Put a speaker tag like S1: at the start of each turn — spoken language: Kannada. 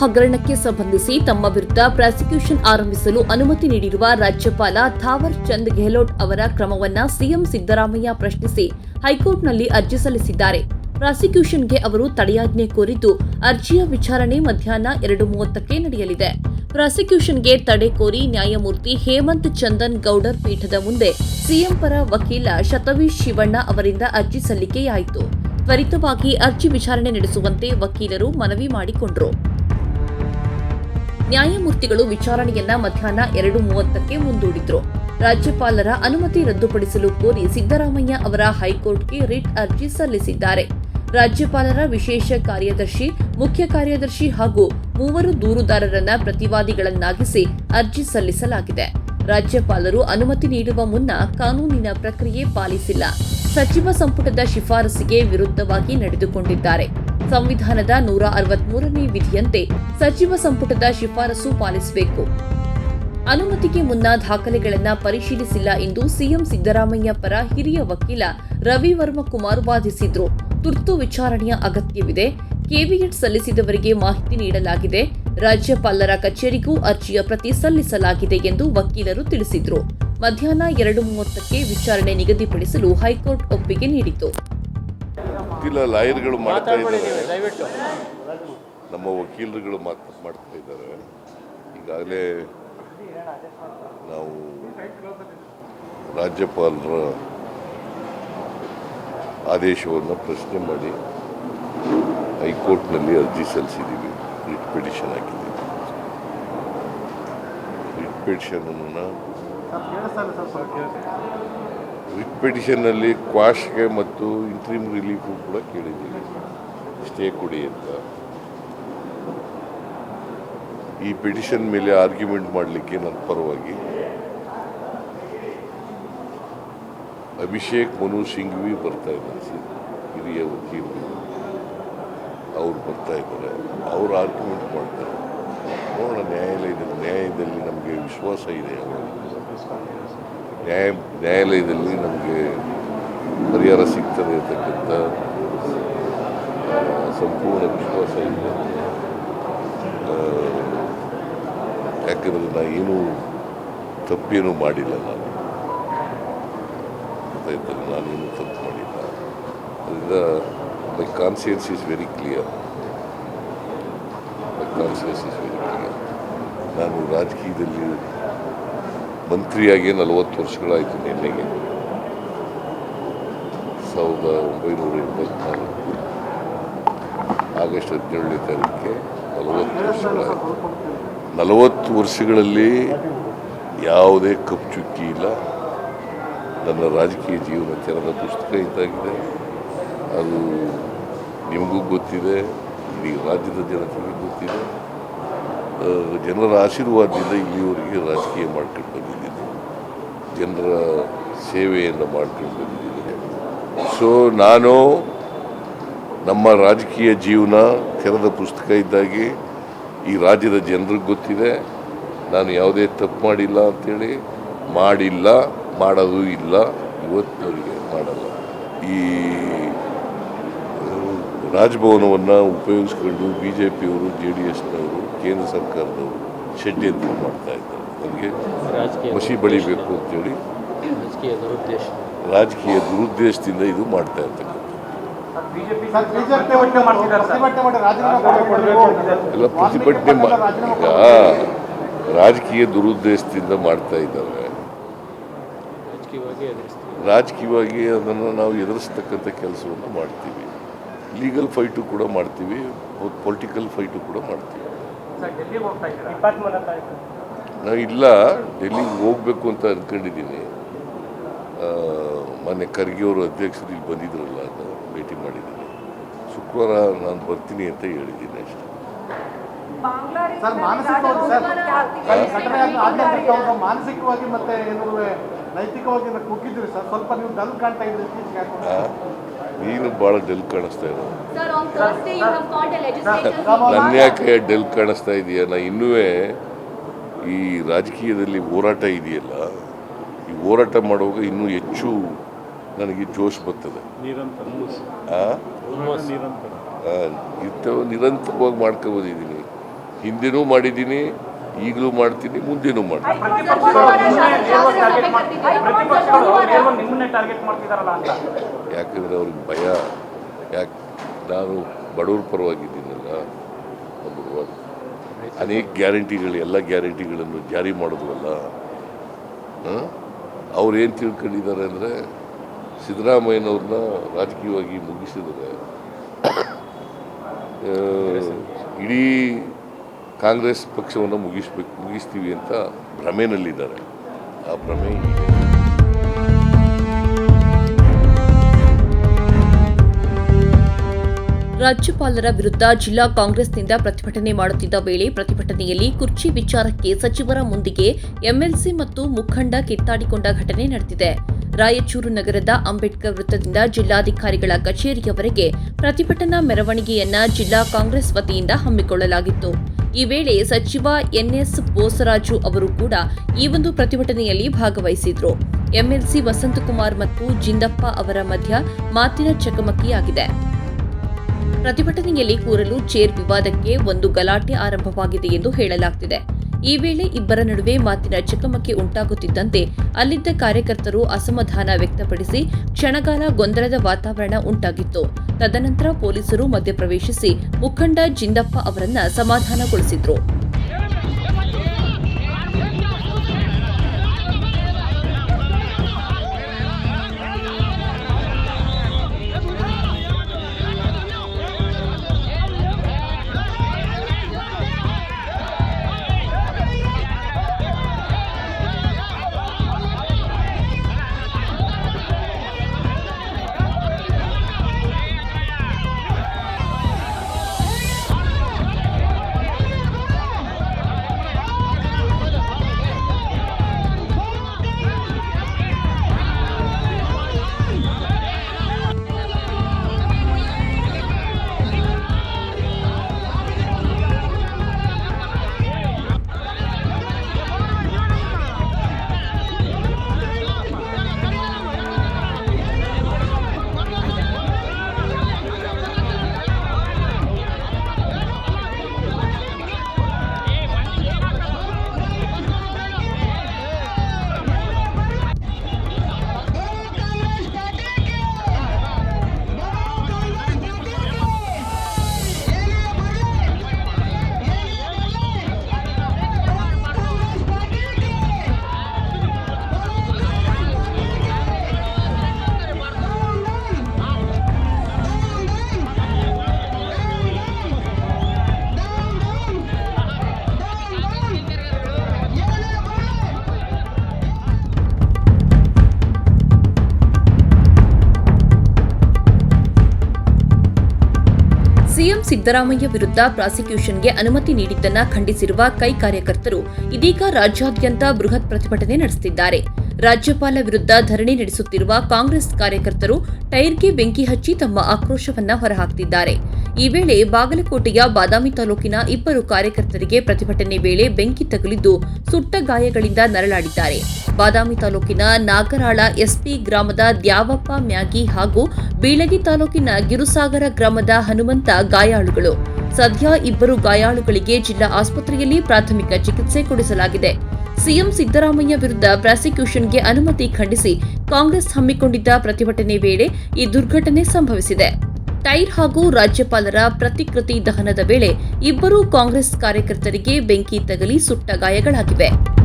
S1: ಹಗರಣಕ್ಕೆ ಸಂಬಂಧಿಸಿ ತಮ್ಮ ವಿರುದ್ಧ ಪ್ರಾಸಿಕ್ಯೂಷನ್ ಆರಂಭಿಸಲು ಅನುಮತಿ ನೀಡಿರುವ ರಾಜ್ಯಪಾಲ ಥಾವರ್ ಚಂದ್ ಗೆಹ್ಲೋಟ್ ಅವರ ಕ್ರಮವನ್ನ ಸಿಎಂ ಸಿದ್ದರಾಮಯ್ಯ ಪ್ರಶ್ನಿಸಿ ಹೈಕೋರ್ಟ್ನಲ್ಲಿ ಅರ್ಜಿ ಸಲ್ಲಿಸಿದ್ದಾರೆ. ಪ್ರಾಸಿಕ್ಯೂಷನ್ಗೆ ಅವರು ತಡೆಯಾಜ್ಞೆ ಕೋರಿದ್ದು, ಅರ್ಜಿಯ ವಿಚಾರಣೆ ಮಧ್ಯಾಹ್ನ ಎರಡು ಮೂವತ್ತಕ್ಕೆ ನಡೆಯಲಿದೆ. ಪ್ರಾಸಿಕ್ಯೂಷನ್ಗೆ ತಡೆ ಕೋರಿ ನ್ಯಾಯಮೂರ್ತಿ ಹೇಮಂತ್ ಚಂದನ್ ಗೌಡರ್ ಪೀಠದ ಮುಂದೆ ಸಿಎಂ ಪರ ವಕೀಲ ಶತವೀಶ್ ಶಿವಣ್ಣ ಅವರಿಂದ ಅರ್ಜಿ ಸಲ್ಲಿಕೆಯಾಯಿತು. ತ್ವರಿತವಾಗಿ ಅರ್ಜಿ ವಿಚಾರಣೆ ನಡೆಸುವಂತೆ ವಕೀಲರು ಮನವಿ ಮಾಡಿಕೊಂಡರು. ನ್ಯಾಯಮೂರ್ತಿಗಳು ವಿಚಾರಣೆಯನ್ನ ಮಧ್ಯಾಹ್ನ ಎರಡು ಮೂವತ್ತಕ್ಕೆ ಮುಂದೂಡಿದ್ರು. ರಾಜ್ಯಪಾಲರ ಅನುಮತಿ ರದ್ದುಪಡಿಸಲು ಕೋರಿ ಸಿದ್ದರಾಮಯ್ಯ ಅವರ ಹೈಕೋರ್ಟ್ಗೆ ರಿಟ್ ಅರ್ಜಿ ಸಲ್ಲಿಸಿದ್ದಾರೆ. ರಾಜ್ಯಪಾಲರ ವಿಶೇಷ ಕಾರ್ಯದರ್ಶಿ, ಮುಖ್ಯ ಕಾರ್ಯದರ್ಶಿ ಹಾಗೂ ಮೂವರು ದೂರುದಾರರನ್ನ ಪ್ರತಿವಾದಿಗಳನ್ನಾಗಿಸಿ ಅರ್ಜಿ ಸಲ್ಲಿಸಲಾಗಿದೆ. ರಾಜ್ಯಪಾಲರು ಅನುಮತಿ ನೀಡುವ ಮುನ್ನ ಕಾನೂನಿನ ಪ್ರಕ್ರಿಯೆ ಪಾಲಿಸಿಲ್ಲ. ಸಚಿವ ಸಂಪುಟದ ಶಿಫಾರಸಿಗೆ ವಿರುದ್ಧವಾಗಿ ನಡೆದುಕೊಂಡಿದ್ದಾರೆ. ಸಂವಿಧಾನದ ನೂರ ಅರವತ್ಮೂರನೇ ವಿಧಿಯಂತೆ ಸಚಿವ ಸಂಪುಟದ ಶಿಫಾರಸು ಪಾಲಿಸಬೇಕು. ಅನುಮತಿಗೆ ಮುನ್ನ ದಾಖಲೆಗಳನ್ನು ಪರಿಶೀಲಿಸಿಲ್ಲ ಎಂದು ಸಿಎಂ ಸಿದ್ದರಾಮಯ್ಯ ಪರ ಹಿರಿಯ ವಕೀಲ ರವಿ ವರ್ಮ ಕುಮಾರ್ ವಾದಿಸಿದ್ರು. ತುರ್ತು ವಿಚಾರಣೆಯ ಅಗತ್ಯವಿದೆ. ಕೆವಿಎಟ್ ಸಲ್ಲಿಸಿದವರಿಗೆ ಮಾಹಿತಿ ನೀಡಲಾಗಿದೆ. ರಾಜ್ಯಪಾಲರ ಕಚೇರಿಗೂ ಅರ್ಜಿಯ ಪ್ರತಿ ಸಲ್ಲಿಸಲಾಗಿದೆ ಎಂದು ವಕೀಲರು ತಿಳಿಸಿದ್ರು. ಮಧ್ಯಾಹ್ನ ಎರಡು ಮೂವತ್ತಕ್ಕೆ ವಿಚಾರಣೆ ನಿಗದಿಪಡಿಸಲು ಹೈಕೋರ್ಟ್ ಒಪ್ಪಿಗೆ ನೀಡಿತು
S2: ಗೊತ್ತಿಲ್ಲ ಲಾಯರ್ಗಳು ಮಾಡ್ತಾ ಇದ್ದಾರೆ. ನಮ್ಮ ವಕೀಲರುಗಳು ಮಾತು ಮಾಡ್ತಾ ಇದ್ದಾರೆ. ಈಗಾಗಲೇ ನಾವು ರಾಜ್ಯಪಾಲರ ಆದೇಶವನ್ನು ಪ್ರಶ್ನೆ ಮಾಡಿ ಹೈಕೋರ್ಟ್ನಲ್ಲಿ ಅರ್ಜಿ ಸಲ್ಲಿಸಿದ್ದೀವಿ. ರಿಟ್ ಪಿಟಿಷನ್ ಹಾಕಿದ್ದೀವಿ. ರಿಟ್ ಪಿಟಿಷನನ್ನು ರಿಟ್ ಪಿಟಿಷನ್ನಲ್ಲಿ ಕ್ವಾಶ್ಗೆ ಮತ್ತು ಇಂಟ್ರೀಮ್ ರಿಲೀಫು ಕೂಡ ಕೇಳಿದ್ದೀವಿ. ಸ್ಟೇ ಕೊಡಿ ಅಂತ. ಈ ಪಿಟಿಷನ್ ಮೇಲೆ ಆರ್ಗ್ಯುಮೆಂಟ್ ಮಾಡಲಿಕ್ಕೆ ನನ್ನ ಪರವಾಗಿ ಅಭಿಷೇಕ್ ಮನು ಸಿಂಘ್ವಿ ಬರ್ತಾ ಇದ್ದಾರೆ. ಹಿರಿಯ ವಕೀಲರು. ಅವ್ರು ಬರ್ತಾ ಇದ್ದಾರೆ. ಅವ್ರು ಆರ್ಗ್ಯುಮೆಂಟ್ ಮಾಡ್ತಾರೆ. ನೋಡೋಣ, ನ್ಯಾಯಾಲಯದಲ್ಲಿ, ನ್ಯಾಯದಲ್ಲಿ ನಮಗೆ ವಿಶ್ವಾಸ ಇದೆ ನ್ಯಾಯ, ನ್ಯಾಯಾಲಯದಲ್ಲಿ ನಮಗೆ ಪರಿಹಾರ ಸಿಗ್ತದೆ ಅಂತಕ್ಕಂಥ ಸಂಪೂರ್ಣ ವಿಶ್ವಾಸ ಇದೆ. ಯಾಕಂದರೆ ನಾ ಏನೂ ತಪ್ಪೇನೂ ಮಾಡಿಲ್ಲ ನಾನು. ಗೊತ್ತಾಯ್ತಲ್ಲ ನಾನೇನು ತಪ್ಪು ಮಾಡಿಲ್ಲ. ಅದರಿಂದ my conscience is very clear my conscience is ನಾನು ರಾಜಕೀಯದಲ್ಲಿ ಮಂತ್ರಿಯಾಗಿ ನಲವತ್ತು ವರ್ಷಗಳಾಯಿತು ನಿನ್ನೆಗೆ. ಸಾವಿರದ ಒಂಬೈನೂರ ಎಂಬತ್ನಾಲ್ಕು ಆಗಸ್ಟ್ ಹದಿನೇಳನೇ ತಾರೀಕಿಗೆ ನಲವತ್ತು ವರ್ಷಗಳಾಯಿತು. ನಲವತ್ತು ವರ್ಷಗಳಲ್ಲಿ ಯಾವುದೇ ಕಪ್ ಚುಕ್ಕಿ ಇಲ್ಲ. ನನ್ನ ರಾಜಕೀಯ ಜೀವನ ತೆರೆದ ಪುಸ್ತಕ ಇದ್ದಾಗಿದೆ ಅದು ನಿಮಗೂ ಗೊತ್ತಿದೆ. ಇಡೀ ರಾಜ್ಯದ ಜನತೆಗೆ ಗೊತ್ತಿದೆ. ಜನರ ಆಶೀರ್ವಾದದಿಂದ ಇಲ್ಲಿವರೆಗೆ ರಾಜಕೀಯ ಮಾಡ್ಕೊಂಡು ಬಂದಿದ್ದೀನಿ. ಜನರ ಸೇವೆಯನ್ನು ಮಾಡ್ಕೊಂಡು ಬಂದಿದ್ದೀನಿ. ಸೊ ನಾನು ನಮ್ಮ ರಾಜಕೀಯ ಜೀವನ ತೆರೆದ ಪುಸ್ತಕ ಇದ್ದಾಗಿ ಈ ರಾಜ್ಯದ ಜನರಿಗೆ ಗೊತ್ತಿದೆ. ನಾನು ಯಾವುದೇ ತಪ್ಪು ಮಾಡಿಲ್ಲ ಅಂಥೇಳಿ ಮಾಡಿಲ್ಲ, ಮಾಡೋದು ಇಲ್ಲ, ಇವತ್ತಿನವರಿಗೆ ಮಾಡಲ್ಲ. ಈ ರಾಜಭವನವನ್ನು ಉಪಯೋಗಿಸ್ಕೊಂಡು ಬಿ ಜೆ ಪಿಯವರು ಜೆ ಡಿ ಎಸ್ನವರು ಕೇಂದ್ರ ಸರ್ಕಾರದವರು ಷಡ್ಯಂತ್ರ ಮಾಡ್ತಾ ಇದ್ದಾರೆ. ನನಗೆ
S3: ರಾಜಕೀಯ
S2: ಮಸಿ ಬಳಿಬೇಕು ಅಂತೇಳಿ
S3: ರಾಜಕೀಯ ದುರುದ್ದೇಶ.
S2: ರಾಜಕೀಯ ದುರುದ್ದೇಶದಿಂದ ಇದು ಮಾಡ್ತಾ ಇರ್ತಕ್ಕಂಥ ಎಲ್ಲ ಪ್ರತಿಭಟನೆ ಈಗ ರಾಜಕೀಯ ದುರುದ್ದೇಶದಿಂದ ಮಾಡ್ತಾ ಇದ್ದಾರೆ.
S3: ರಾಜಕೀಯವಾಗಿ
S2: ಅದನ್ನು ನಾವು ಎದುರಿಸ್ತಕ್ಕಂಥ ಕೆಲಸವನ್ನು ಮಾಡ್ತೀವಿ. ಲೀಗಲ್ ಫೈಟು ಕೂಡ ಮಾಡ್ತೀವಿ ಪೊಲಿಟಿಕಲ್ ಫೈಟು ಕೂಡ ಮಾಡ್ತೀವಿ.
S4: ಸರ್ ಡೆಲ್ಲಿಗೆ ಹೋಗ್ತಾ ಇದ್ದೀರಾ? ಇಪ್ಪತ್ಮೂರನೇ ತಾರೀಕು.
S2: ನಾವು ಇಲ್ಲ ಡೆಲ್ಲಿಗೆ ಹೋಗ್ಬೇಕು ಅಂತ ಅಂದ್ಕೊಂಡಿದ್ದೀನಿ ಮೊನ್ನೆ ಖರ್ಗೆ ಅವರು ಅಧ್ಯಕ್ಷರು ಇಲ್ಲಿ ಬಂದಿದ್ರಲ್ಲ ಅದು ಭೇಟಿ ಮಾಡಿದ್ದೀನಿ. ಶುಕ್ರವಾರ ನಾನು ಬರ್ತೀನಿ ಅಂತ ಹೇಳಿದ್ದೀನಿ ಅಷ್ಟೇ.
S4: ಸರ್ ಮಾನಸಿಕವಾಗಿ ಮತ್ತೆ ನೈತಿಕವಾಗಿ ಕುಗ್ಗಿದ್ರಿ ಸರ್? ಸ್ವಲ್ಪ ನೀವು ಡಲ್ ಕಾಣ್ತಾ ಇದ್ರಿ ಇತ್ತೀಚೆಗೆ
S2: ನೀನು ಭಾಳ ಡೆಲ್ ಕಾಣಿಸ್ತಾ ಇರೋ
S5: Sir, on Thursday you have called a legislature
S2: ನನ್ನ ಯಾಕೆ ಡೆಲ್ ಕಾಣಿಸ್ತಾ ಇದೆಯಾ ನಾ ಇನ್ನೂ ಈ ರಾಜಕೀಯದಲ್ಲಿ ಹೋರಾಟ ಇದೆಯಲ್ಲ ಈ ಹೋರಾಟ ಮಾಡುವಾಗ ಇನ್ನೂ ಹೆಚ್ಚು ನನಗೆ ಜೋಶ್ ಬರ್ತದೆ ನಿರಂತರವಾಗಿ ಮಾಡ್ಕೊಬೋದಿದ್ದೀನಿ ಹಿಂದೆನೂ ಮಾಡಿದ್ದೀನಿ ಈಗಲೂ ಮಾಡ್ತೀನಿ ಮುಂದೆನೂ ಮಾಡ್ತೀನಿ
S4: ಟಾರ್ಗೆಟ್
S2: ಯಾಕಂದರೆ ಅವ್ರಿಗೆ ಭಯ. ಯಾಕೆ ನಾನು ಬಡವ್ರ ಪರವಾಗಿದ್ದೀನಲ್ಲ ಅನೇಕ ಗ್ಯಾರಂಟಿಗಳು, ಎಲ್ಲ ಗ್ಯಾರಂಟಿಗಳನ್ನು ಜಾರಿ ಮಾಡಿದ್ವಲ್ಲ ಏನು ತಿಳ್ಕೊಂಡಿದ್ದಾರೆ ಅಂದರೆ ಸಿದ್ದರಾಮಯ್ಯನವ್ರನ್ನ ರಾಜಕೀಯವಾಗಿ ಮುಗಿಸಿದರೆ ಇಡೀ ಕಾಂಗ್ರೆಸ್ ಪಕ್ಷವನ್ನು ಮುಗಿಸ್ಬೇಕು, ಮುಗಿಸ್ತೀವಿ ಅಂತ ಭ್ರಮೆನಲ್ಲಿದ್ದಾರೆ. ಆ ಭ್ರಮೆ
S1: ರಾಜ್ಯಪಾಲರ ವಿರುದ್ಧ ಜಿಲ್ಲಾ ಕಾಂಗ್ರೆಸ್ನಿಂದ ಪ್ರತಿಭಟನೆ ಮಾಡುತ್ತಿದ್ದ ವೇಳೆ ಪ್ರತಿಭಟನೆಯಲ್ಲಿ ಕುರ್ಚಿ ವಿಚಾರಕ್ಕೆ ಸಚಿವರ ಮುಂದಿಗೆ ಎಂಎಲ್ಸಿ ಮತ್ತು ಮುಖಂಡ ಕಿತ್ತಾಡಿಕೊಂಡ ಘಟನೆ ನಡೆದಿದೆ. ರಾಯಚೂರು ನಗರದ ಅಂಬೇಡ್ಕರ್ ವೃತ್ತದಿಂದ ಜಿಲ್ಲಾಧಿಕಾರಿಗಳ ಕಚೇರಿಯವರೆಗೆ ಪ್ರತಿಭಟನಾ ಮೆರವಣಿಗೆಯನ್ನ ಜಿಲ್ಲಾ ಕಾಂಗ್ರೆಸ್ ವತಿಯಿಂದ ಹಮ್ಮಿಕೊಳ್ಳಲಾಗಿತ್ತು. ಈ ವೇಳೆ ಸಚಿವ ಎನ್ಎಸ್ ಬೋಸರಾಜು ಅವರು ಕೂಡ ಈ ಒಂದು ಪ್ರತಿಭಟನೆಯಲ್ಲಿ ಭಾಗವಹಿಸಿದ್ರು. ಎಂಎಲ್ಸಿ ವಸಂತಕುಮಾರ್ ಮತ್ತು ಜಿಂದಪ್ಪ ಅವರ ಮಧ್ಯ ಮಾತಿನ ಚಕಮಕಿಯಾಗಿದೆ. ಪ್ರತಿಭಟನೆಯಲ್ಲಿ ಕೂರಲು ಚೇರ್ ವಿವಾದಕ್ಕೆ ಒಂದು ಗಲಾಟೆ ಆರಂಭವಾಗಿದೆ ಎಂದು ಹೇಳಲಾಗ್ತಿದೆ. ಈ ವೇಳೆ ಇಬ್ಬರ ನಡುವೆ ಮಾತಿನ ಚಕಮಕಿ ಉಂಟಾಗುತ್ತಿದ್ದಂತೆ ಅಲ್ಲಿದ್ದ ಕಾರ್ಯಕರ್ತರು ಅಸಮಾಧಾನ ವ್ಯಕ್ತಪಡಿಸಿ ಕ್ಷಣಕಾಲ ಗೊಂದಲದ ವಾತಾವರಣ ಉಂಟಾಗಿತ್ತು. ತದನಂತರ ಪೊಲೀಸರು ಮಧ್ಯಪ್ರವೇಶಿಸಿ ಮುಖಂಡ ಜಿಂದಪ್ಪ ಅವರನ್ನ ಸಮಾಧಾನಗೊಳಿಸಿದ್ರು. ಸಿದ್ದರಾಮಯ್ಯ ವಿರುದ್ಧ ಪ್ರಾಸಿಕ್ಯೂಷನ್ಗೆ ಅನುಮತಿ ನೀಡಿದ್ದನ್ನ ಖಂಡಿಸಿರುವ ಕೈ ಕಾರ್ಯಕರ್ತರು ಇದೀಗ ರಾಜ್ಯಾದ್ಯಂತ ಬೃಹತ್ ಪ್ರತಿಭಟನೆ ನಡೆಸುತ್ತಿದ್ದಾರೆ ರಾಜ್ಯಪಾಲ ವಿರುದ್ಧ ಧರಣಿ ನಡೆಸುತ್ತಿರುವ ಕಾಂಗ್ರೆಸ್ ಕಾರ್ಯಕರ್ತರು ಟೈರ್ಗೆ ಬೆಂಕಿ ಹಚ್ಚಿ ತಮ್ಮ ಆಕ್ರೋಶವನ್ನ ಹೊರಹಾಕ್ತಿದ್ದಾರೆ. ಈ ವೇಳೆ ಬಾಗಲಕೋಟೆಯ ಬಾದಾಮಿ ತಾಲೂಕಿನ ಇಬ್ಬರು ಕಾರ್ಯಕರ್ತರಿಗೆ ಪ್ರತಿಭಟನೆ ವೇಳೆ ಬೆಂಕಿ ತಗುಲಿದ್ದು ಸುಟ್ಟ ಗಾಯಗಳಿಂದ ನರಳಾಡಿದ್ದಾರೆ. ಬಾದಾಮಿ ತಾಲೂಕಿನ ನಾಗರಾಳ ಎಸ್ಪಿ ಗ್ರಾಮದ ದ್ಯಾವಪ್ಪ ಮ್ಯಾಗಿ ಹಾಗೂ ಬೀಳಗಿ ತಾಲೂಕಿನ ಗಿರುಸಾಗರ ಗ್ರಾಮದ ಹನುಮಂತ ಗಾಯಾಳುಗಳು. ಸದ್ಯ ಇಬ್ಬರು ಗಾಯಾಳುಗಳಿಗೆ ಜಿಲ್ಲಾ ಆಸ್ಪತ್ರೆಯಲ್ಲಿ ಪ್ರಾಥಮಿಕ ಚಿಕಿತ್ಸೆ ಕೊಡಿಸಲಾಗಿದೆ. ಸಿಎಂ ಸಿದ್ದರಾಮಯ್ಯ ವಿರುದ್ಧ ಪ್ರಾಸಿಕ್ಯೂಷನ್ಗೆ ಅನುಮತಿ ಖಂಡಿಸಿ ಕಾಂಗ್ರೆಸ್ ಹಮ್ಮಿಕೊಂಡಿದ್ದ ಪ್ರತಿಭಟನೆ ವೇಳೆ ಈ ದುರ್ಘಟನೆ ಸಂಭವಿಸಿದೆ. ಟೈರ್ ಹಾಗೂ ರಾಜ್ಯಪಾಲರ ಪ್ರತಿಕೃತಿ ದಹನದ ವೇಳೆ ಇಬ್ಬರು ಕಾಂಗ್ರೆಸ್ ಕಾರ್ಯಕರ್ತರಿಗೆ ಬೆಂಕಿ ತಗಲಿ ಸುಟ್ಟ ಗಾಯಗಳಾಗಿವೆ.